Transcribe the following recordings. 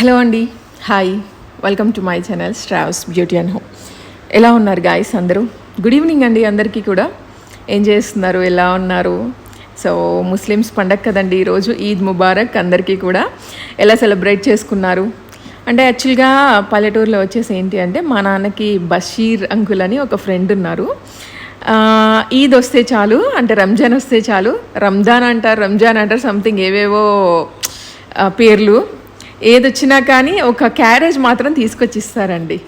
Hello అండి. Hi. Welcome to my channel స్ట్రావ్స్ beauty and home ఎలా ఉన్నారు గాయస్ అందరూ? గుడ్ ఈవినింగ్ అండి అందరికీ కూడా. ఏం చేస్తున్నారు? ఎలా ఉన్నారు? సో ముస్లిమ్స్ పండగ కదండి ఈరోజు ఈద్ ముబారక్ అందరికీ కూడా ఎలా సెలబ్రేట్ చేసుకున్నారు? అంటే యాక్చువల్గా పల్లెటూరులో వచ్చేసి ఏంటి అంటే మా నాన్నకి బషీర్ అంకుల్ అని ఒక ఫ్రెండ్ ఉన్నారు. ఈద్ వస్తే చాలు అంటే రంజాన్ వస్తే చాలు. రంజాన్ అంటారు రంజాన్ అంటారు సంథింగ్ ఏవేవో పేర్లు. ఏది వచ్చినా కానీ ఒక క్యారేజ్ మాత్రం తీసుకొచ్చి ఇస్తారండి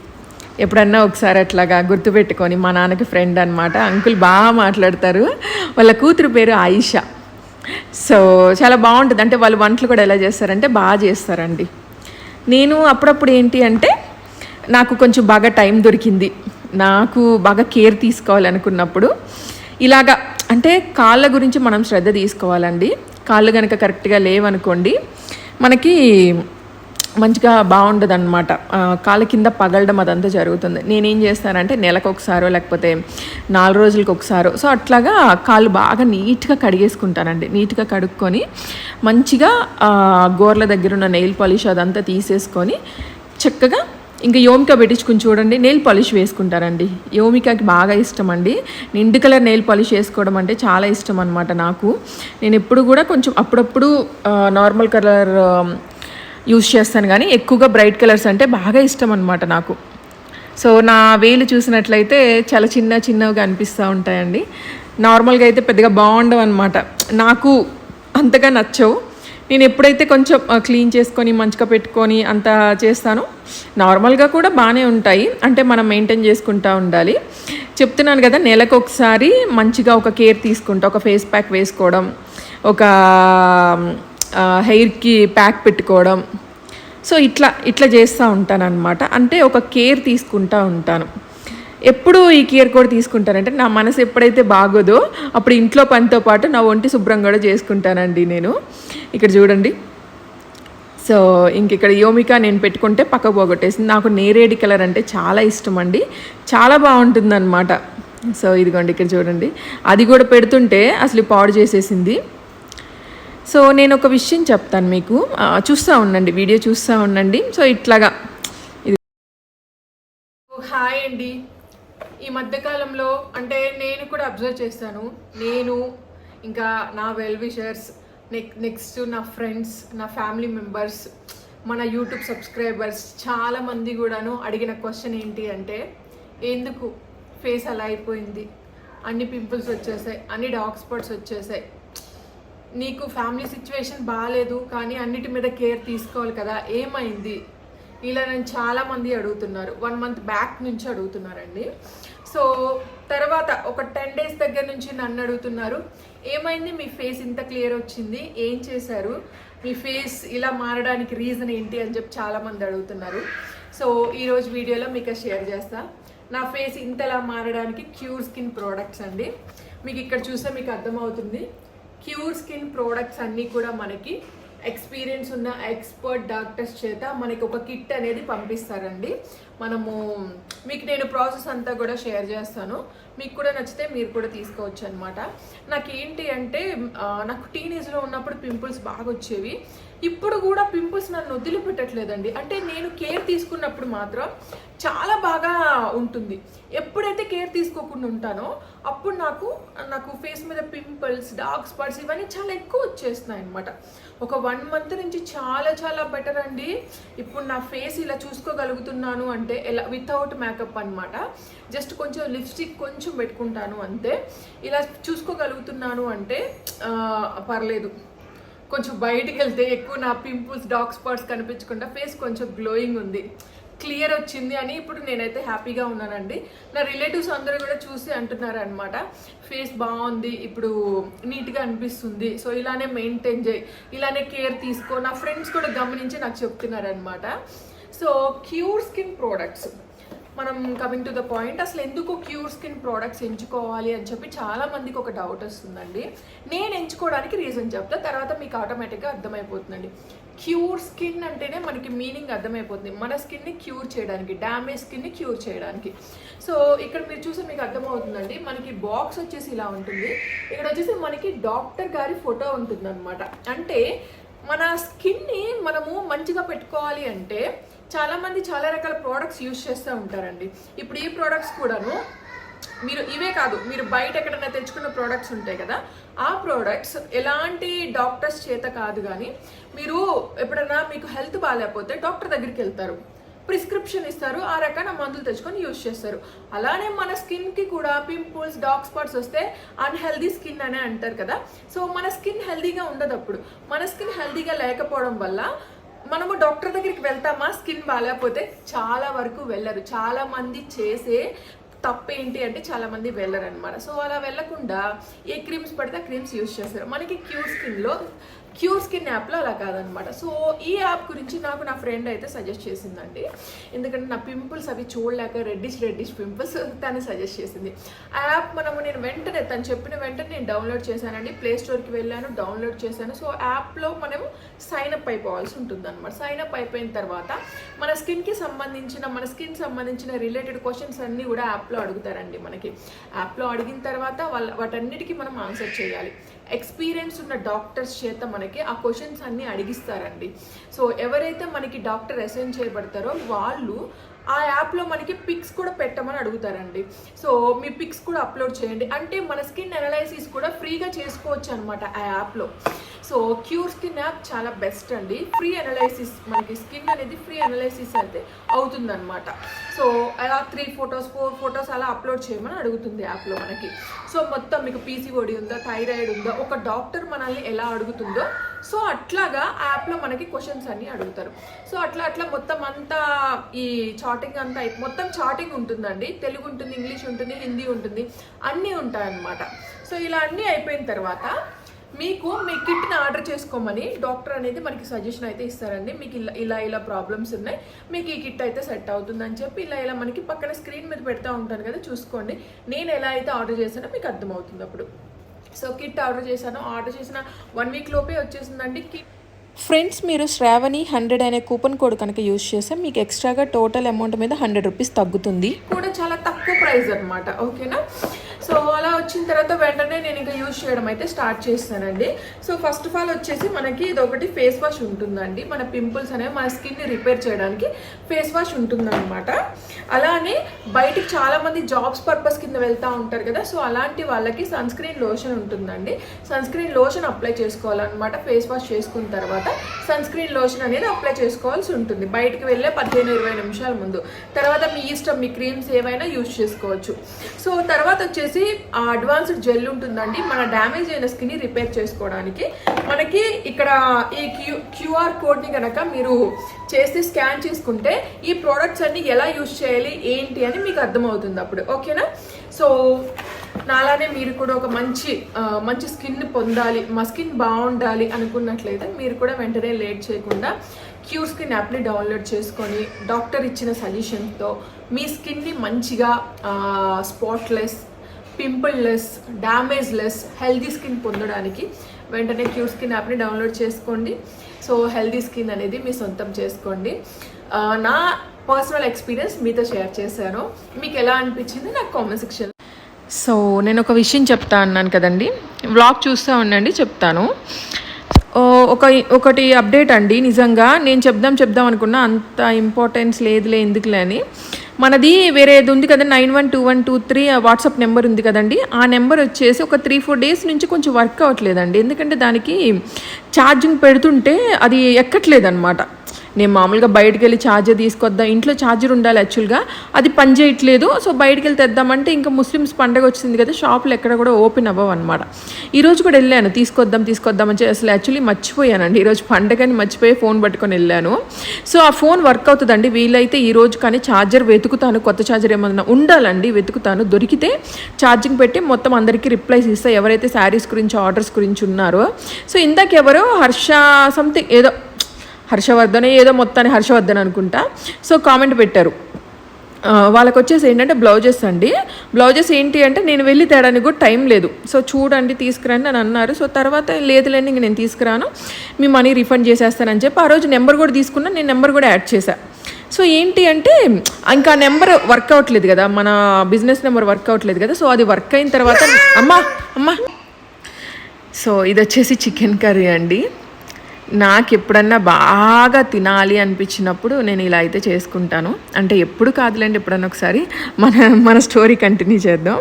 ఎప్పుడన్నా ఒకసారి అట్లాగా గుర్తుపెట్టుకొని మా నాన్నకి ఫ్రెండ్ అనమాట అంకుల్ బాగా మాట్లాడతారు. వాళ్ళ కూతురు పేరు ఆయిషా. సో చాలా బాగుంటుంది. అంటే వాళ్ళు వంటలు కూడా ఎలా చేస్తారంటే బాగా చేస్తారండి. నేను అప్పుడప్పుడు ఏంటి అంటే నాకు కొంచెం బాగా టైం దొరికింది. నాకు బాగా కేర్ తీసుకోవాలనుకున్నప్పుడు ఇలాగా అంటే కాళ్ళ గురించి మనం శ్రద్ధ తీసుకోవాలండి. కాళ్ళు కనుక కరెక్ట్గా లేవనుకోండి మనకి మంచిగా బాగుండదు అనమాట కాళ్ళ కింద పగలడం అదంతా జరుగుతుంది. నేనేం చేస్తానంటే నెలకు ఒకసారో లేకపోతే నాలుగు రోజులకు ఒకసారో సో అట్లాగా కాళ్ళు బాగా నీట్గా కడిగేసుకుంటానండి. నీట్గా కడుక్కొని మంచిగా గోర్ల దగ్గర ఉన్న నెయిల్ పాలిష్ అదంతా తీసేసుకొని చక్కగా ఇంకా యోమిక పెట్టించుకుని చూడండి. Nail polish వేసుకుంటారండి. యోమికకి బాగా ఇష్టం అండి నిండు కలర్ నెయిల్ పాలిష్ వేసుకోవడం అంటే చాలా ఇష్టం అనమాట నాకు. నేను ఎప్పుడు కూడా కొంచెం అప్పుడప్పుడు నార్మల్ కలర్ యూస్ చేస్తాను కానీ ఎక్కువగా బ్రైట్ కలర్స్ అంటే బాగా ఇష్టం అనమాట నాకు. సో నా వేలు చూసినట్లయితే చాలా చిన్న చిన్నవిగా అనిపిస్తూ ఉంటాయండి. నార్మల్గా అయితే పెద్దగా బాగుండవు అనమాట నాకు అంతగా నచ్చవు. నేను ఎప్పుడైతే కొంచెం క్లీన్ చేసుకొని మంచిగా పెట్టుకొని అంత చేస్తానో నార్మల్గా కూడా బాగానే ఉంటాయి. అంటే మనం మెయింటైన్ చేసుకుంటూ ఉండాలి. చెప్తున్నాను కదా నెలకు ఒకసారి మంచిగా ఒక కేర్ తీసుకుంటా ఒక ఫేస్ ప్యాక్ వేసుకోవడం ఒక హెయిర్కి ప్యాక్ పెట్టుకోవడం. సో ఇట్లా ఇట్లా చేస్తూ ఉంటాను అనమాట అంటే ఒక కేర్ తీసుకుంటా ఉంటాను. ఎప్పుడు ఈ కేర్ కూడా తీసుకుంటానంటే నా మనసు ఎప్పుడైతే బాగోదో అప్పుడు ఇంట్లో పనితో పాటు నా ఒంటి శుభ్రం కూడా చేసుకుంటానండి నేను. ఇక్కడ చూడండి. సో ఇంక ఇక్కడ యోమిక నేను పెట్టుకుంటే పక్క పోగొట్టేసింది. నాకు నేరేడి కలర్ అంటే చాలా ఇష్టం అండి చాలా బాగుంటుంది అనమాట సో ఇదిగోండి ఇక్కడ చూడండి. అది కూడా పెడుతుంటే అసలు పాడు చేసేసింది. సో నేను ఒక విషయం చెప్తాను మీకు. చూస్తూ ఉండండి వీడియో చూస్తూ ఉండండి. సో ఇట్లాగా. ఇది హాయ్ అండి. ఈ మధ్యకాలంలో అంటే నేను కూడా అబ్జర్వ్ చేస్తాను. నేను ఇంకా నా వెల్ విషర్స్ నెక్ నెక్స్ట్ నా ఫ్రెండ్స్ నా ఫ్యామిలీ మెంబర్స్ మన యూట్యూబ్ సబ్స్క్రైబర్స్ చాలా మంది కూడాను అడిగిన క్వశ్చన్ ఏంటి అంటే ఎందుకు? ఫేస్ అలా అయిపోయింది. అన్ని పింపుల్స్ వచ్చేసాయి అన్ని డార్క్ స్పాట్స్ వచ్చేసాయి. నీకు ఫ్యామిలీ సిచ్యువేషన్ బాగాలేదు కానీ అన్నిటి మీద కేర్ తీసుకోవాలి కదా ఏమైంది? ఇలా నేను చాలామంది అడుగుతున్నారు. వన్ మంత్ బ్యాక్ నుంచి అడుగుతున్నారండి. సో తర్వాత ఒక టెన్ డేస్ దగ్గర నుంచి నన్ను అడుగుతున్నారు. ఏమైంది? మీ ఫేస్ ఇంత క్లియర్ వచ్చింది. ఏం చేశారు? మీ ఫేస్ ఇలా మారడానికి రీజన్ ఏంటి అని చెప్పి చాలామంది అడుగుతున్నారు. సో ఈరోజు వీడియోలో మీకు షేర్ చేస్తా. నా ఫేస్ ఇంతలా మారడానికి క్యూర్ స్కిన్ ప్రోడక్ట్స్ అండి. మీకు ఇక్కడ చూస్తే మీకు అర్థమవుతుంది. క్యూర్ స్కిన్ ప్రోడక్ట్స్ అన్నీ కూడా మనకి ఎక్స్పీరియన్స్ ఉన్న ఎక్స్పర్ట్ డాక్టర్స్ చేత మనకి ఒక కిట్ అనేది పంపిస్తారండి. మనము మీకు నేను ప్రాసెస్ అంతా కూడా షేర్ చేస్తాను. మీకు కూడా నచ్చితే మీరు కూడా తీసుకోవచ్చు అనమాట నాకు ఏంటి అంటే నాకు టీనేజ్లో ఉన్నప్పుడు పింపుల్స్ బాగా వచ్చేవి. ఇప్పుడు కూడా పింపుల్స్ నన్ను వదిలిపెట్టట్లేదండి. అంటే నేను కేర్ తీసుకున్నప్పుడు మాత్రం చాలా బాగా ఉంటుంది. ఎప్పుడైతే కేర్ తీసుకోకుండా ఉంటానో అప్పుడు నాకు నాకు ఫేస్ మీద పింపుల్స్ డార్క్ స్పాట్స్ ఇవన్నీ చాలా ఎక్కువ వచ్చేస్తున్నాయి అనమాట ఒక వన్ మంత్ నుంచి చాలా చాలా బెటర్ అండి. ఇప్పుడు నా ఫేస్ ఇలా చూసుకోగలుగుతున్నాను అంటే ఎలా వితౌట్ మేకప్ అనమాట జస్ట్ కొంచెం లిప్స్టిక్ కొంచెం పెట్టుకుంటాను అంతే. ఇలా చూసుకోగలుగుతున్నాను అంటే పర్లేదు. కొంచెం బయటికి వెళ్తే ఎక్కువ నా పింపుల్స్ డార్క్ స్పాట్స్ కనిపించకుండా ఫేస్ కొంచెం గ్లోయింగ్ ఉంది. క్లియర్ వచ్చింది అని ఇప్పుడు నేనైతే హ్యాపీగా ఉన్నానండి. నా రిలేటివ్స్ అందరూ కూడా చూసి అంటున్నారు అనమాట ఫేస్ బాగుంది ఇప్పుడు నీట్గా అనిపిస్తుంది. సో ఇలానే మెయింటైన్ చేయి. ఇలానే కేర్ తీసుకో. నా ఫ్రెండ్స్ కూడా గమనించి నాకు చెప్తున్నారు అనమాట సో క్యూర్ స్కిన్ ప్రోడక్ట్స్. మనం కమింగ్ టు ద పాయింట్ అసలు ఎందుకు క్యూర్ స్కిన్ ప్రోడక్ట్స్ ఎంచుకోవాలి అని చెప్పి చాలా మందికి ఒక డౌట్ వస్తుందండి. నేను ఎంచుకోవడానికి రీజన్ చెప్తా తర్వాత మీకు ఆటోమేటిక్గా అర్థమైపోతుందండి. క్యూర్ స్కిన్ అంటేనే మనకి మీనింగ్ అర్థమైపోతుంది. మన స్కిన్ని క్యూర్ చేయడానికి డ్యామేజ్ స్కిన్ని క్యూర్ చేయడానికి. సో ఇక్కడ మీరు చూస్తే మీకు అర్థమవుతుందండి. మనకి బాక్స్ వచ్చేసి ఇలా ఉంటుంది. ఇక్కడ వచ్చేసి మనకి డాక్టర్ గారి ఫోటో ఉంటుంది అంటే మన స్కిన్ని మనము మంచిగా పెట్టుకోవాలి అంటే చాలామంది చాలా రకాల ప్రోడక్ట్స్ యూజ్ చేస్తూ ఉంటారండి. ఇప్పుడు ఈ ప్రోడక్ట్స్ కూడాను మీరు ఇవే కాదు మీరు బయట ఎక్కడైనా తెచ్చుకున్న ప్రోడక్ట్స్ ఉంటాయి కదా ఆ ప్రోడక్ట్స్ ఎలాంటి డాక్టర్స్ చేత కాదు కానీ మీరు ఎప్పుడైనా మీకు హెల్త్ బాగాలేకపోతే డాక్టర్ దగ్గరికి వెళ్తారు. ప్రిస్క్రిప్షన్ ఇస్తారు ఆ రకాల మందులు తెచ్చుకొని యూజ్ చేస్తారు. అలానే మన స్కిన్కి కూడా పింపుల్స్ డార్క్ స్పాట్స్ వస్తే అన్హెల్దీ స్కిన్ అనే అంటారు కదా. సో మన స్కిన్ హెల్దీగా ఉండదు అప్పుడు మన స్కిన్ హెల్దీగా లేకపోవడం వల్ల మనము డాక్టర్ దగ్గరికి వెళ్తామా? స్కిన్ బాగాలేకపోతే చాలా వరకు వెళ్ళరు. చాలా మంది చేసే తప్పేంటి అంటే చాలా మంది వెళ్ళరు అనమాట సో అలా వెళ్ళకుండా ఏ క్రీమ్స్ పడితే ఆ క్రీమ్స్ యూజ్ చేస్తారు. మనకి క్యూర్ స్కిన్లో క్యూర్ స్కిన్ యాప్లో అలా కాదనమాట. సో ఈ యాప్ గురించి నాకు నా ఫ్రెండ్ అయితే సజెస్ట్ చేసిందండి. ఎందుకంటే నా పింపుల్స్ అవి చూడలేక రెడ్డిష్ రెడ్డిష్ పింపుల్స్ తను సజెస్ట్ చేసింది. ఆ యాప్ మనము నేను వెంటనే తను చెప్పిన వెంటనే నేను డౌన్లోడ్ చేశానండి. ప్లే స్టోర్కి వెళ్ళాను డౌన్లోడ్ చేశాను. సో యాప్లో మనము సైన్ అప్ అయిపోవాల్సి ఉంటుంది అనమాట సైన్ అప్ అయిపోయిన తర్వాత మన స్కిన్కి సంబంధించిన మన స్కిన్ సంబంధించిన రిలేటెడ్ క్వశ్చన్స్ అన్నీ కూడా యాప్లో అడుగుతారండి మనకి. యాప్లో అడిగిన తర్వాత వాళ్ళ వాటన్నిటికీ మనం ఆన్సర్ చేయాలి. ఎక్స్పీరియన్స్ ఉన్న డాక్టర్స్ చేత మనకి ఆ క్వశ్చన్స్ అన్నీ అడిగిస్తారండి. సో ఎవరైతే మనకి డాక్టర్ అసైన్ చేయబడతారో వాళ్ళు ఆ యాప్లో మనకి పిక్స్ కూడా పెట్టమని అడుగుతారండి. సో మీ పిక్స్ కూడా అప్లోడ్ చేయండి. అంటే మన స్కిన్ అనాలైసిస్ కూడా ఫ్రీగా చేసుకోవచ్చు అనమాట ఆ యాప్లో సో క్యూర్ స్కిన్ యాప్ చాలా బెస్ట్ అండి. ఫ్రీ అనలైసిస్ మనకి స్కిన్ అనేది ఫ్రీ అనలైసిస్ అయితే అవుతుందన్నమాట. సో అలా త్రీ ఫొటోస్ ఫోర్ ఫొటోస్ అలా అప్లోడ్ చేయమని అడుగుతుంది యాప్లో మనకి. సో మొత్తం మీకు పీసీఓడి ఉందా థైరాయిడ్ ఉందా ఒక డాక్టర్ మనల్ని ఎలా అడుగుతుందో సో అట్లాగా ఆ యాప్లో మనకి క్వశ్చన్స్ అన్నీ అడుగుతారు. సో అట్లా అట్లా మొత్తం అంతా ఈ చాటింగ్ అంతా మొత్తం చాటింగ్ ఉంటుందండి. తెలుగు ఉంటుంది ఇంగ్లీష్ ఉంటుంది హిందీ ఉంటుంది అన్నీ ఉంటాయన్నమాట. సో ఇలా అన్నీ అయిపోయిన తర్వాత మీకు మీ కిట్ని ఆర్డర్ చేసుకోమని డాక్టర్ అనేది మనకి సజెషన్ అయితే ఇస్తారండి. మీకు ఇలా ఇలా ఇలా ప్రాబ్లమ్స్ ఉన్నాయి. మీకు ఈ కిట్ అయితే సెట్ అవుతుందని చెప్పి ఇలా ఇలా మనకి పక్కన స్క్రీన్ మీద పెడతా ఉంటాను కదా చూసుకోండి. నేను ఎలా అయితే ఆర్డర్ చేశానో మీకు అర్థమవుతుంది అప్పుడు. సో కిట్ ఆర్డర్ చేశాను. ఆర్డర్ చేసిన వన్ వీక్ లోపే వచ్చేసిందండి. కిట్ ఫ్రెండ్స్ మీరు శ్రావణి హండ్రెడ్ అనే కూపన్ కోడ్ కనుక యూజ్ చేస్తే మీకు ఎక్స్ట్రాగా టోటల్ అమౌంట్ మీద హండ్రెడ్ రూపీస్ తగ్గుతుంది. కూడా చాలా తక్కువ ప్రైస్ అనమాట ఓకేనా? సో అలా వచ్చిన తర్వాత వెంటనే నేను ఇంకా యూజ్ చేయడం అయితే స్టార్ట్ చేస్తానండి సో ఫస్ట్ ఆఫ్ ఆల్ వచ్చేసి మనకి ఇది ఒకటి ఫేస్ వాష్ ఉంటుందండి. మన పింపుల్స్ అనేవి మన స్కిన్ని రిపేర్ చేయడానికి ఫేస్ వాష్ ఉంటుందన్నమాట. అలానే బయటికి చాలామంది జాబ్స్ పర్పస్ కింద వెళ్తూ ఉంటారు కదా సో అలాంటి వాళ్ళకి సన్ స్క్రీన్ లోషన్ ఉంటుందండి. సన్ స్క్రీన్ లోషన్ అప్లై చేసుకోవాలన్నమాట ఫేస్ వాష్ చేసుకున్న తర్వాత. సన్ స్క్రీన్ లోషన్ అనేది అప్లై చేసుకోవాల్సి ఉంటుంది. బయటికి వెళ్ళే పదిహేను ఇరవై నిమిషాల ముందు. తర్వాత మీ ఇష్టం మీ క్రీమ్స్ ఏవైనా యూజ్ చేసుకోవచ్చు. సో తర్వాత వచ్చేసి ఆ అడ్వాన్స్డ్ జెల్ ఉంటుందండి. మన డ్యామేజ్ అయిన స్కిన్ రిపేర్ చేసుకోవడానికి. మనకి ఇక్కడ ఈ క్యూ క్యూఆర్ కోడ్ని కనుక మీరు చేసి స్కాన్ చేసుకుంటే ఈ ప్రోడక్ట్స్ అన్ని ఎలా యూజ్ చేయాలి ఏంటి అని మీకు అర్థమవుతుంది అప్పుడు. ఓకేనా? సో నాలానే మీరు కూడా ఒక మంచి మంచి స్కిన్ పొందాలి మా స్కిన్ బాగుండాలి అనుకున్నట్లయితే మీరు కూడా వెంటనే లేట్ చేయకుండా క్యూర్ స్కిన్ యాప్ని డౌన్లోడ్ చేసుకొని డాక్టర్ ఇచ్చిన సజెషన్తో మీ స్కిన్ని మంచిగా spotless pimpleless damageless healthy skin పొందడానికి వెంటనే క్యూ స్కిన్ యాప్ని డౌన్లోడ్ చేసుకోండి. సో హెల్దీ స్కిన్ అనేది మీ సొంతం చేసుకోండి. నా పర్సనల్ ఎక్స్పీరియన్స్ మీతో షేర్ చేశాను. మీకు ఎలా అనిపించింది? నాకు కామెంట్ సెక్షన్ సో నేను ఒక విషయం చెప్తా అన్నాను కదండి. వ్లాగ్ చూస్తూ ఉండండి చెప్తాను. ఒక ఒకటి అప్డేట్ అండి. నిజంగా నేను చెప్దాం చెప్దాం అనుకున్నా అంత ఇంపార్టెన్స్ లేదులే ఎందుకులే అని. మనది వేరేది ఉంది కదా nine one two one two three WhatsApp number ఉంది కదండి. ఆ నెంబర్ వచ్చేసి ఒక త్రీ ఫోర్ డేస్ నుంచి కొంచెం వర్క్ అవ్వట్లేదండి. ఎందుకంటే దానికి ఛార్జింగ్ పెడుతుంటే అది ఎక్కట్లేదు అనమాట నేను మామూలుగా బయటకు వెళ్ళి ఛార్జర్ తీసుకొద్దాం? ఇంట్లో ఛార్జర్ ఉండాలి యాక్చువల్గా. అది పని చేయట్లేదు. సో బయటకు వెళ్ళి తెద్దామంటే ఇంకా ముస్లిమ్స్ పండగ వచ్చింది కదా షాపులు ఎక్కడ కూడా ఓపెన్ అవ్వవు అనమాట ఈరోజు కూడా వెళ్ళాను. తీసుకొద్దాం తీసుకొద్దాం అని చెప్పి అసలు యాక్చువల్లీ మర్చిపోయానండి. ఈరోజు పండగని మర్చిపోయి ఫోన్ పట్టుకొని వెళ్ళాను. సో ఆ ఫోన్ వర్క్ అవుతుందండి. వీలైతే ఈ రోజు కానీ ఛార్జర్ వెతుకుతాను. కొత్త ఛార్జర్ ఏమన్నా ఉండాలండి వెతుకుతాను. దొరికితే ఛార్జింగ్ పెట్టి మొత్తం అందరికీ రిప్లైస్ ఇస్తా. ఎవరైతే శారీస్ గురించి ఆర్డర్స్ గురించి ఉన్నారో. సో ఇందాక ఎవరో హర్ష సంథింగ్ ఏదో హర్షవర్ధన్ ఏదో మొత్తాన్ని హర్షవర్ధన్ అనుకుంటా. సో కామెంట్ పెట్టారు. వాళ్ళకి వచ్చేసి ఏంటంటే బ్లౌజెస్ అండి. బ్లౌజెస్ ఏంటి అంటే నేను వెళ్ళి తేడానికి కూడా టైం లేదు. సో చూడండి తీసుకురండి అని అన్నారు. సో తర్వాత లేదులేండి ఇంక నేను తీసుకురాను. మీ మనీ రిఫండ్ చేసేస్తానని చెప్పి ఆ రోజు నెంబర్ కూడా తీసుకున్నా నేను నెంబర్ కూడా యాడ్ చేశాను సో ఏంటి అంటే ఇంకా నెంబర్ వర్క్ అవ్వట్లేదు కదా మన బిజినెస్ నెంబర్ వర్క్ అవ్వట్లేదు కదా సో అది వర్క్ అయిన తర్వాత అమ్మా అమ్మా. సో ఇది వచ్చేసి చికెన్ కర్రీ అండి. నాకు ఎప్పుడన్నా బాగా తినాలి అనిపించినప్పుడు నేను ఇలా అయితే చేసుకుంటాను. అంటే ఎప్పుడు కాదులేండి ఎప్పుడన్నా ఒకసారి. మన మన స్టోరీ కంటిన్యూ చేద్దాం.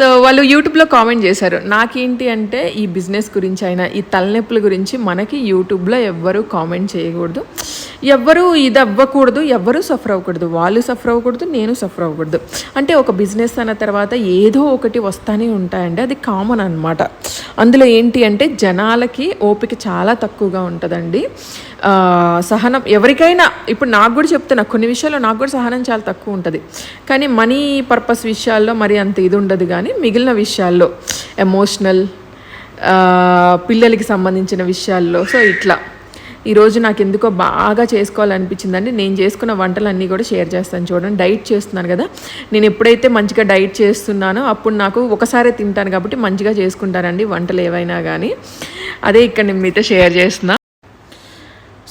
సో వాళ్ళు యూట్యూబ్లో కామెంట్ చేశారు నాకేంటి అంటే ఈ బిజినెస్ గురించి అయినా ఈ తలనొప్పుల గురించి మనకి యూట్యూబ్లో ఎవ్వరూ కామెంట్ చేయకూడదు. ఎవ్వరూ ఇది అవ్వకూడదు ఎవ్వరూ సఫర్ అవ్వకూడదు. వాళ్ళు సఫర్ అవ్వకూడదు నేను సఫర్ అవ్వకూడదు. అంటే ఒక బిజినెస్ అన్న తర్వాత ఏదో ఒకటి వస్తానే ఉంటాయండి. అది కామన్ అన్నమాట. అందులో ఏంటి అంటే జనాలకి ఓపిక చాలా తక్కువగా ఉంటుందండి. సహనం ఎవరికైనా ఇప్పుడు నాకు కూడా చెప్తున్నా కొన్ని విషయాల్లో నాకు కూడా సహనం చాలా తక్కువ ఉంటుంది. కానీ మనీ పర్పస్ విషయాల్లో మరి అంత ఇది ఉండదు కానీ మిగిలిన విషయాల్లో ఎమోషనల్ పిల్లలకి సంబంధించిన విషయాల్లో సో ఇట్లా. ఈరోజు నాకు ఎందుకో బాగా చేసుకోవాలనిపించిందండి. నేను చేసుకున్న వంటలన్నీ కూడా షేర్ చేస్తాను చూడండి. డైట్ చేస్తున్నాను కదా. నేను ఎప్పుడైతే మంచిగా డైట్ చేస్తున్నానో అప్పుడు నాకు ఒకసారి తింటాను కాబట్టి మంచిగా చేసుకుంటానండి వంటలు ఏవైనా కానీ. అదే ఇక్కడ నేను మీతో షేర్ చేస్తున్నా.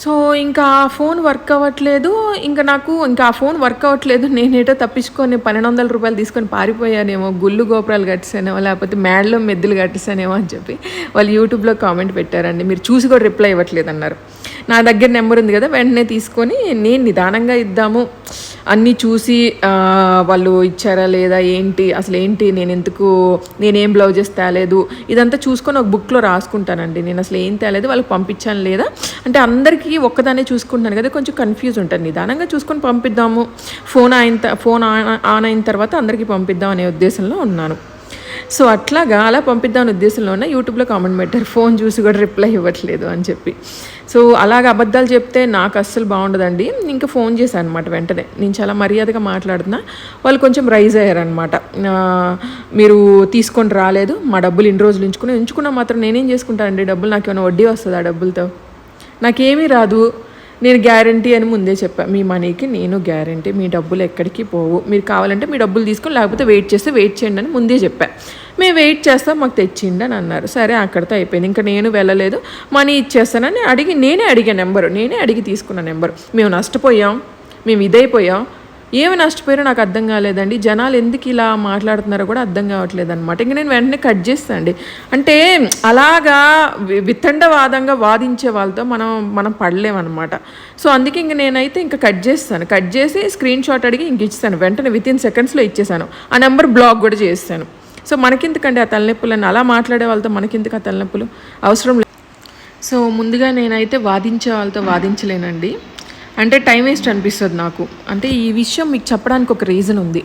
సో ఇంకా ఆ ఫోన్ వర్క్ అవ్వట్లేదు. ఇంకా నాకు ఇంకా ఆ ఫోన్ వర్క్ అవ్వట్లేదు. నేనేటో తప్పించుకొని పన్నెండు వందల రూపాయలు తీసుకొని పారిపోయానేమో గుళ్ళు గోపురాలు కట్టిసానేమో లేకపోతే మేడలో మెద్దులు కట్టిసానేమో అని చెప్పి వాళ్ళు యూట్యూబ్లో కామెంట్ పెట్టారండి. మీరు చూసి కూడా రిప్లై ఇవ్వట్లేదు అన్నారు నా దగ్గర నెంబర్ ఉంది కదా వెంటనే తీసుకొని నేను నిదానంగా ఇద్దాము. అన్నీ చూసి వాళ్ళు ఇచ్చారా లేదా ఏంటి అసలు ఏంటి నేను ఎందుకు నేనేం బ్లౌజెస్ తేలేదు ఇదంతా చూసుకొని ఒక బుక్లో రాసుకుంటానండి. నేను అసలు ఏం తేలేదు వాళ్ళకి పంపించాను లేదా? అంటే అందరికీ ఒక్కదానే చూసుకుంటాను కదా కొంచెం కన్ఫ్యూజ్ ఉంటుంది నిదానంగా చూసుకొని పంపిద్దాము. ఫోన్ అయిన త- ఫోన్ ఆన్ ఆన్ అయిన తర్వాత అందరికీ పంపిద్దాం అనే ఉద్దేశంలో ఉన్నాను. సో అట్లాగా అలా పంపిద్దామని ఉద్దేశంలోనే యూట్యూబ్లో కామెంట్ పెట్టారు. ఫోన్ చూసి కూడా రిప్లై ఇవ్వట్లేదు అని చెప్పి. సో అలాగ అబద్ధాలు చెప్తే నాకు అస్సలు బాగుండదండి. ఇంకా ఫోన్ చేశాను అనమాట వెంటనే. నేను చాలా మర్యాదగా మాట్లాడుతున్నా. వాళ్ళు కొంచెం రైజ్ అయ్యారనమాట మీరు తీసుకొని రాలేదు. మా డబ్బులు ఇన్ని రోజులు ఉంచుకుని ఉంచుకున్నా మాత్రం నేనేం చేసుకుంటానండి? డబ్బులు నాకు ఏమైనా వడ్డీ వస్తుంది ఆ డబ్బులతో? నాకేమీ రాదు. నేను గ్యారంటీ అని ముందే చెప్పాను మీ మనీకి నేను గ్యారంటీ. మీ డబ్బులు ఎక్కడికి పోవు. మీరు కావాలంటే మీ డబ్బులు తీసుకొని లేకపోతే వెయిట్ చేస్తే వెయిట్ చేయండి అని ముందే చెప్పాను మేము వెయిట్ చేస్తాం మాకు తెచ్చిండి అని అన్నారు. సరే అక్కడితో అయిపోయింది. ఇంకా నేను వెళ్ళలేదు. మనీ ఇచ్చేస్తానని అడిగి నేనే అడిగా నెంబరు. నేనే అడిగి తీసుకున్న నెంబరు. మేము నష్టపోయాం. మేము ఇదైపోయాం. ఏమి నష్టపోయారో నాకు అర్థం కాలేదండి. జనాలు ఎందుకు ఇలా మాట్లాడుతున్నారో కూడా అర్థం కావట్లేదు అనమాట ఇంక నేను వెంటనే కట్ చేస్తాండి అంటే అలాగా వి- వితండవాదంగా వాదించే వాళ్ళతో మనం మనం పడలేమన్నమాట. సో అందుకే ఇంక నేనైతే ఇంకా కట్ చేస్తాను. కట్ చేసి స్క్రీన్ షాట్ అడిగి ఇంక ఇచ్చాను వెంటనే విత్ ఇన్ సెకండ్స్లో ఇచ్చేసాను. ఆ నెంబర్ బ్లాక్ కూడా చేస్తాను. సో మనకెందుకండి ఆ తలనొప్పులని అలా మాట్లాడే వాళ్ళతో మనకెందుకు ఆ తలనొప్పులు? అవసరం లేదు సో ముందుగా నేనైతే వాదించే వాళ్ళతో వాదించలేనండి. అంటే టైం వేస్ట్ అనిపిస్తుంది నాకు. అంటే ఈ విషయం మీకు చెప్పడానికి ఒక రీజన్ ఉంది.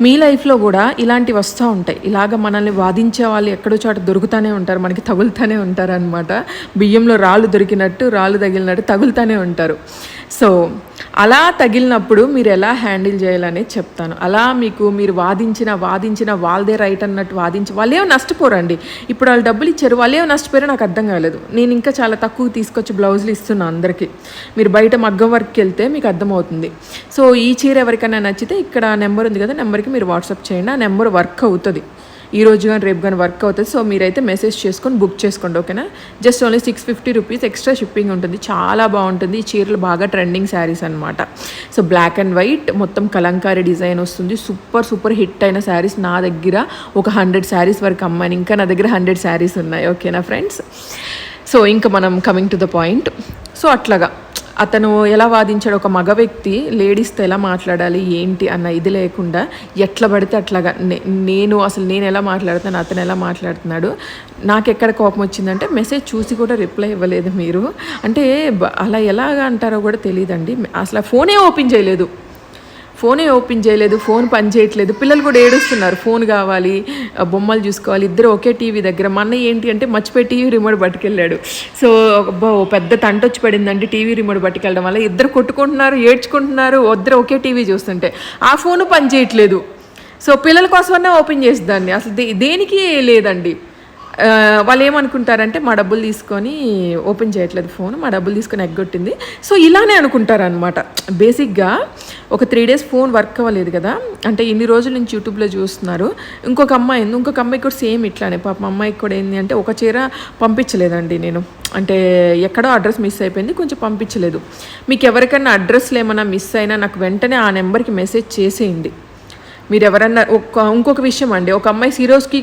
మీ లైఫ్లో కూడా ఇలాంటివి వస్తూ ఉంటాయి. ఇలాగ మనల్ని వాదించే వాళ్ళు ఎక్కడో చోట దొరుకుతూనే ఉంటారు. మనకి తగులుతూనే ఉంటారు అనమాట బియ్యంలో రాళ్ళు దొరికినట్టు రాళ్ళు తగిలినట్టు తగులుతూనే ఉంటారు. సో అలా తగిలినప్పుడు మీరు ఎలా హ్యాండిల్ చేయాలనేది చెప్తాను. అలా మీకు మీరు వాదించిన వాదించిన వాళ్ళదే రైట్ అన్నట్టు వాదించి వాళ్ళు నష్టపోరండి. ఇప్పుడు వాళ్ళు డబ్బులు ఇచ్చారు వాళ్ళు నష్టపోయారో నాకు అర్థం కాలేదు. నేను ఇంకా చాలా తక్కువ తీసుకొచ్చి బ్లౌజులు ఇస్తున్నాను అందరికీ. మీరు బయట మగ్గం వర్క్కి వెళ్తే మీకు అర్థమవుతుంది. సో ఈ చీర ఎవరికైనా నచ్చితే ఇక్కడ నెంబర్ ఉంది కదా నెంబర్కి మీరు వాట్సాప్ చేయండి. ఆ నెంబర్ వర్క్ అవుతుంది. ఈ రోజు కానీ రేపు కానీ వర్క్ అవుతుంది. సో మీరైతే మెసేజ్ చేసుకొని బుక్ చేసుకోండి ఓకేనా? Just only six fifty rupees extra shipping ఉంటుంది. చాలా బాగుంటుంది. ఈ చీరలు బాగా ట్రెండింగ్ శారీస్ అనమాట సో బ్లాక్ అండ్ వైట్ మొత్తం కలంకారీ డిజైన్ వస్తుంది. సూపర్ సూపర్ హిట్ అయిన శారీస్ నా దగ్గర ఒక హండ్రెడ్ శారీస్ వరకు అమ్మాను ఇంకా నా దగ్గర హండ్రెడ్ శారీస్ ఉన్నాయి ఓకేనా ఫ్రెండ్స్ సో ఇంకా మనం coming to the point so అట్లాగా. అతను ఎలా వాదించాడు? ఒక మగ వ్యక్తి లేడీస్తో ఎలా మాట్లాడాలి? ఏంటి? అన్న ఇది లేకుండా ఎట్లా పడితే అట్లాగా నే- నేను అసలు నేను ఎలా మాట్లాడుతాను అతను ఎలా మాట్లాడుతున్నాడు? నాకు ఎక్కడ కోపం వచ్చిందంటే మెసేజ్ చూసి కూడా రిప్లై ఇవ్వలేదు మీరు. అంటే అలా ఎలాగ అంటారో కూడా తెలియదండి అసలు ఫోనే ఓపెన్ చేయలేదు. ఫోనే ఓపెన్ చేయలేదు ఫోన్ పని చేయట్లేదు. పిల్లలు కూడా ఏడుస్తున్నారు ఫోన్ కావాలి ఆ బొమ్మలు చూసుకోవాలి ఇద్దరు ఒకే టీవీ దగ్గర. మన ఏంటి అంటే మర్చిపోయి టీవీ రిమోట్ పట్టుకెళ్ళాడు. సో ఓ పెద్ద తంట వచ్చి పడిందంటే టీవీ రిమోట్ పట్టుకెళ్ళడం వల్ల. ఇద్దరు కొట్టుకుంటున్నారు ఏడ్చుకుంటున్నారు ఇద్దరు ఒకే టీవీ చూస్తుంటే. ఆ ఫోను పని చేయట్లేదు. సో పిల్లల కోసమన్నా ఓపెన్ చేసేదాన్ని. అసలు దే- దేనికి లేదండి. వాళ్ళు ఏమనుకుంటారంటే మా డబ్బులు తీసుకొని ఓపెన్ చేయట్లేదు ఫోన్ మా డబ్బులు తీసుకొని ఎగ్గొట్టింది సో ఇలానే అనుకుంటారనమాట బేసిక్గా ఒక త్రీ డేస్ ఫోన్ వర్క్ అవ్వలేదు కదా. అంటే ఇన్ని రోజుల నుంచి యూట్యూబ్లో చూస్తున్నారు. ఇంకొక అమ్మాయి ఉంది ఇంకొక అమ్మాయి కూడా సేమ్ ఇట్లానే. పాప అమ్మాయికి కూడా ఏంటి అంటే ఒక చీర పంపించలేదండి నేను. అంటే ఎక్కడో అడ్రస్ మిస్ అయిపోయింది కొంచెం పంపించలేదు. మీకు ఎవరికైనా అడ్రస్లు ఏమైనా మిస్ అయినా నాకు వెంటనే ఆ నెంబర్కి మెసేజ్ చేసేయండి. మీరు ఎవరన్నా ఒక ఇంకొక విషయం అండి. ఒక అమ్మాయి Swarovski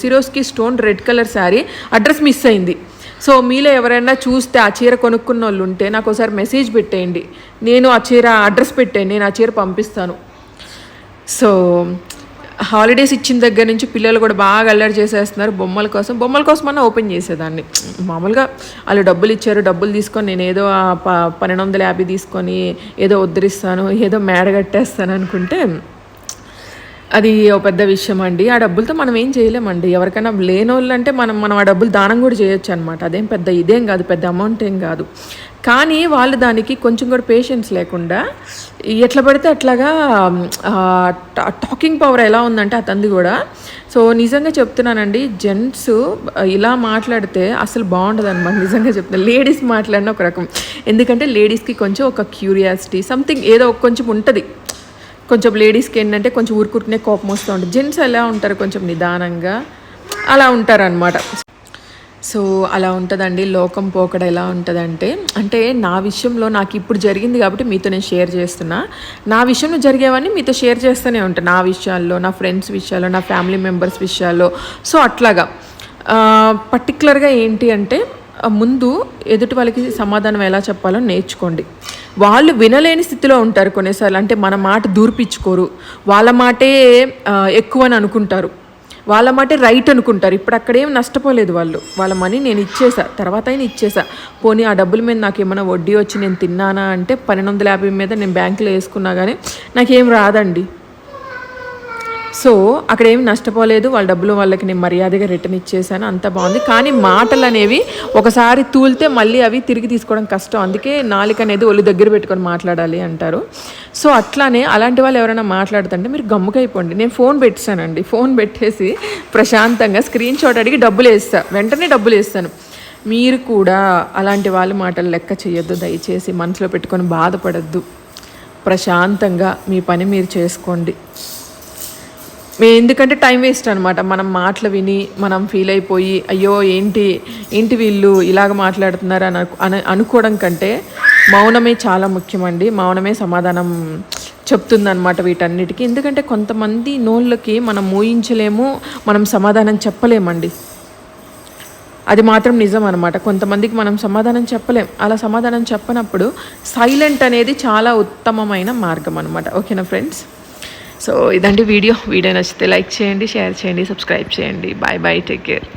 Swarovski stone red colour sari address miss అయింది. సో మీలో ఎవరైనా చూస్తే ఆ చీర కొనుక్కున్న వాళ్ళు ఉంటే నాకు ఒకసారి మెసేజ్ పెట్టేయండి. నేను ఆ చీర అడ్రస్ పెట్టేయండి. నేను ఆ చీర పంపిస్తాను. సో హాలిడేస్ ఇచ్చిన దగ్గర నుంచి పిల్లలు కూడా బాగా అల్లరి చేసేస్తున్నారు బొమ్మల కోసం. బొమ్మల కోసం అన్న ఓపెన్ చేసేదాన్ని. మామూలుగా వాళ్ళు డబ్బులు ఇచ్చారు డబ్బులు తీసుకొని నేను ఏదో ప పన్నెండు వందల యాభై తీసుకొని ఏదో ఉద్ధరిస్తాను ఏదో మేడ కట్టేస్తాను అనుకుంటే అది ఒక పెద్ద విషయం అండి ఆ డబ్బులతో మనం ఏం చేయలేమండి. ఎవరికైనా లేనోళ్ళు అంటే మనం మనం ఆ డబ్బులు దానం కూడా చేయొచ్చు అనమాట అదేం పెద్ద ఇదేం కాదు పెద్ద అమౌంట్ ఏం కాదు. కానీ వాళ్ళు దానికి కొంచెం కూడా పేషెన్స్ లేకుండా ఎట్లా పడితే అట్లాగా టాకింగ్ పవర్ ఎలా ఉందంటే అతంది కూడా. సో నిజంగా చెప్తున్నానండి జెంట్స్ ఇలా మాట్లాడితే అసలు బాగుంటుంది అనమాట నిజంగా చెప్తున్నా లేడీస్ మాట్లాడిన ఒక రకం. ఎందుకంటే లేడీస్కి కొంచెం ఒక క్యూరియాసిటీ సంథింగ్ ఏదో కొంచెం ఉంటుంది. కొంచెం లేడీస్కి ఏంటంటే కొంచెం ఊరుకునే కోపం వస్తూ ఉంటుంది. జెంట్స్ ఎలా ఉంటారు కొంచెం నిదానంగా? అలా ఉంటారనమాట సో అలా ఉంటుందండి. లోకం పోకడ ఎలా ఉంటుందంటే అంటే నా విషయంలో నాకు ఇప్పుడు జరిగింది కాబట్టి మీతో నేను షేర్ చేస్తున్నా. నా విషయంలో జరిగేవన్నీ మీతో షేర్ చేస్తూనే ఉంటాను నా విషయాల్లో నా ఫ్రెండ్స్ విషయాల్లో నా ఫ్యామిలీ మెంబర్స్ విషయాల్లో. సో అట్లాగా. పర్టికులర్గా ఏంటి అంటే ముందు ఎదుటి వాళ్ళకి సమాధానం ఎలా చెప్పాలో నేర్చుకోండి. వాళ్ళు వినలేని స్థితిలో ఉంటారు కొన్నిసార్లు. అంటే మన మాట దూర్పించుకోరు వాళ్ళ మాటే ఎక్కువ అని అనుకుంటారు. వాళ్ళ మాటే రైట్ అనుకుంటారు. ఇప్పుడు అక్కడేం నష్టపోలేదు వాళ్ళు. వాళ్ళ మనీ నేను ఇచ్చేసా. తర్వాత అయినా ఇచ్చేసా. పోనీ ఆ డబ్బుల మీద నాకు ఏమైనా వడ్డీ వచ్చి నేను తిన్నానా అంటే పన్నెండు వందల యాభై మీద నేను బ్యాంకులో వేసుకున్నా కానీ నాకేం రాదండి. సో అక్కడ ఏమి నష్టపోలేదు. వాళ్ళ డబ్బులు వాళ్ళకి నేను మర్యాదగా రిటర్న్ ఇచ్చేసాను అంత బాగుంది. కానీ మాటలు అనేవి ఒకసారి తూలితే మళ్ళీ అవి తిరిగి తీసుకోవడం కష్టం. అందుకే నాలుక అనేది ఒళ్ళు దగ్గర పెట్టుకొని మాట్లాడాలి అంటారు. సో అట్లానే అలాంటి వాళ్ళు ఎవరైనా మాట్లాడుతుంటే మీరు గమ్ముకైపోండి. నేను ఫోన్ పెట్టానండి. ఫోన్ పెట్టేసి ప్రశాంతంగా స్క్రీన్ షాట్ అడిగి డబ్బులు వేస్తాను వెంటనే డబ్బులు వేస్తాను. మీరు కూడా అలాంటి వాళ్ళ మాటలు లెక్క చేయొద్దు దయచేసి మనసులో పెట్టుకొని బాధపడద్దు. ప్రశాంతంగా మీ పని మీరు చేసుకోండి. ఎందుకంటే టైం వేస్ట్ అనమాట మనం మాటలు విని మనం ఫీల్ అయిపోయి అయ్యో ఏంటి ఏంటి వీళ్ళు ఇలాగ మాట్లాడుతున్నారు అని అనుకోవడం కంటే మౌనమే చాలా ముఖ్యమండి. మౌనమే సమాధానం చెప్తుందనమాట వీటన్నిటికీ. ఎందుకంటే కొంతమంది నోళ్ళకి మనం ఊహించలేము మనం సమాధానం చెప్పలేమండి. అది మాత్రం నిజం అనమాట కొంతమందికి మనం సమాధానం చెప్పలేం. అలా సమాధానం చెప్పనప్పుడు సైలెంట్ అనేది చాలా ఉత్తమమైన మార్గం అనమాట ఓకేనా ఫ్రెండ్స్ సో ఇదండి వీడియో. వీడియో నచ్చితే లైక్ చేయండి షేర్ చేయండి సబ్స్క్రైబ్ చేయండి. Bye bye take care